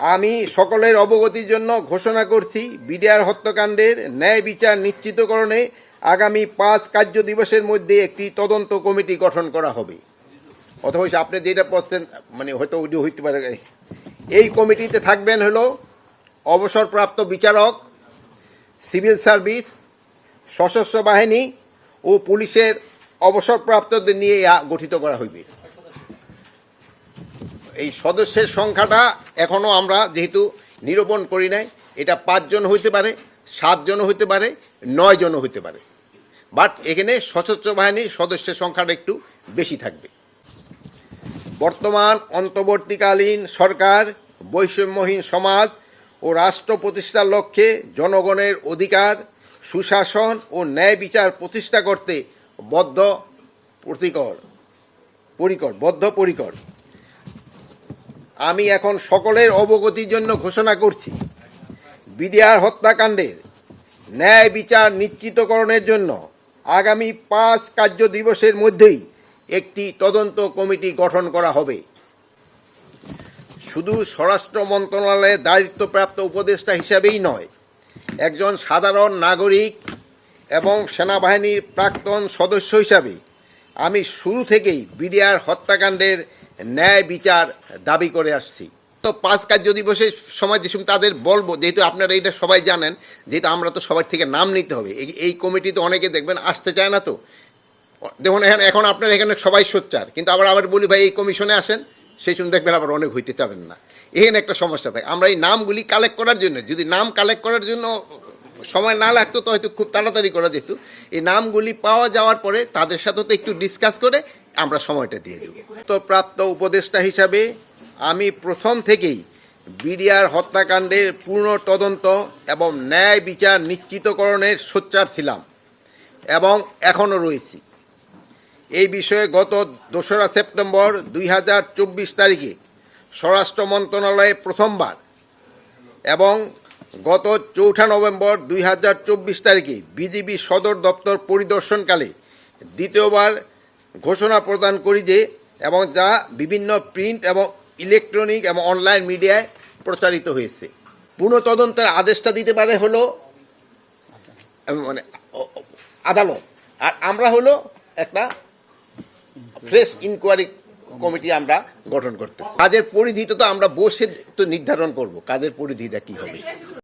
আমি সকলের অবগতির জন্য ঘোষণা করছি, বিডিআর হত্যাকাণ্ডের ন্যায় বিচার নিশ্চিতকরণে আগামী পাঁচ কার্য দিবসের মধ্যে একটি তদন্ত কমিটি গঠন করা হবে। অথবা আপনি যেটা বলছেন মানে হয়তো ওইটা হইতে পারে। এই কমিটিতে থাকবেন হলো অবসরপ্রাপ্ত বিচারক, সিভিল সার্ভিস, সশস্ত্র বাহিনী ও পুলিশের অবসরপ্রাপ্তদের নিয়ে গঠিত করা হইবে। এই সদস্যের সংখ্যাটা এখনও আমরা যেহেতু নিরূপণ করি নাই, এটা পাঁচজন হইতে পারে সাতজনও হইতে পারে নয়জনও জন হইতে পারে। বাট এখানে সশস্ত্র বাহিনীর সদস্যের সংখ্যাটা একটু বেশি থাকবে। বর্তমান অন্তর্বর্তীকালীন সরকার, বৈষম্যহীন সমাজ ও রাষ্ট্র প্রতিষ্ঠার লক্ষ্যে জনগণের অধিকার, সুশাসন ও ন্যায় বিচার প্রতিষ্ঠা করতে বদ্ধ প্রতিকর পরিকর বদ্ধ পরিকর আমি এখন সকলের অবগতির জন্য ঘোষণা করছি। বিডিআর হত্যাকাণ্ডের ন্যায় বিচার নিশ্চিতকরণের জন্য আগামী পাঁচ কার্য দিবসের মধ্যেই একটি তদন্ত কমিটি গঠন করা হবে। শুধু স্বরাষ্ট্র মন্ত্রণালয়ের দায়িত্বপ্রাপ্ত উপদেষ্টা হিসাবেই নয়, একজন সাধারণ নাগরিক এবং সেনাবাহিনীর প্রাক্তন সদস্য হিসাবে আমি শুরু থেকেই বিডিআর হত্যাকাণ্ডের ন্যায় বিচার দাবি করে আসছি। তো পাঁচ কার্য দিবসের সময় যে সময় তাদের বলব, যেহেতু আপনারা এটা সবাই জানেন, যেহেতু আমরা তো সবার থেকে নাম নিতে হবে, এই কমিটিতে অনেকে দেখবেন আসতে চায় না তো। দেখুন, এখন এখন আপনার এখানে সবাই সোচ্চার, কিন্তু আবার আবার বলি, ভাই, এই কমিশনে আসেন, সেই সময় দেখবেন আবার অনেক হইতে চাবেন না। এখানে একটা সমস্যা থাকে। আমরা এই নামগুলি কালেক্ট করার জন্য, যদি নাম কালেক্ট করার জন্য সময় না লাগতো, তো হয়তো খুব তাড়াতাড়ি করা যেত। এই নামগুলি পাওয়া যাওয়ার পরে তাদের সাথে তো একটু ডিসকাস করে আমরা সময়টা দিয়ে দেব। তো প্রাপ্ত উপদেষ্টা হিসাবে আমি প্রথম থেকেই বিডিআর হত্যাকাণ্ডের পূর্ণ তদন্ত এবং ন্যায় বিচার নিশ্চিতকরণের সোচ্চার ছিলাম এবং এখনও রয়েছি। এই বিষয়ে গত দোসরা সেপ্টেম্বর দুই হাজার চব্বিশ তারিখে স্বরাষ্ট্র মন্ত্রণালয়ে প্রথমবার এবং গত চৌঠা নভেম্বর দুই হাজার চব্বিশ তারিখে বিজিবি সদর দপ্তর পরিদর্শনকালে দ্বিতীয়বার ঘোষণা প্রদান করি যে, এবং যা বিভিন্ন প্রিন্ট এবং ইলেকট্রনিক এবং অনলাইন মিডিয়ায় প্রচারিত হয়েছে। পুনঃ তদন্তের আদেশটা দিতে পারে হলো মানে আদালত। আর আমরা হলো একটা ফ্রেশ ইনকোয়ারি কমিটি আমরা গঠন করতে কাজের পরিধিটা তো আমরা বসে তো নির্ধারণ করব, কাজের পরিধিটা কি হবে।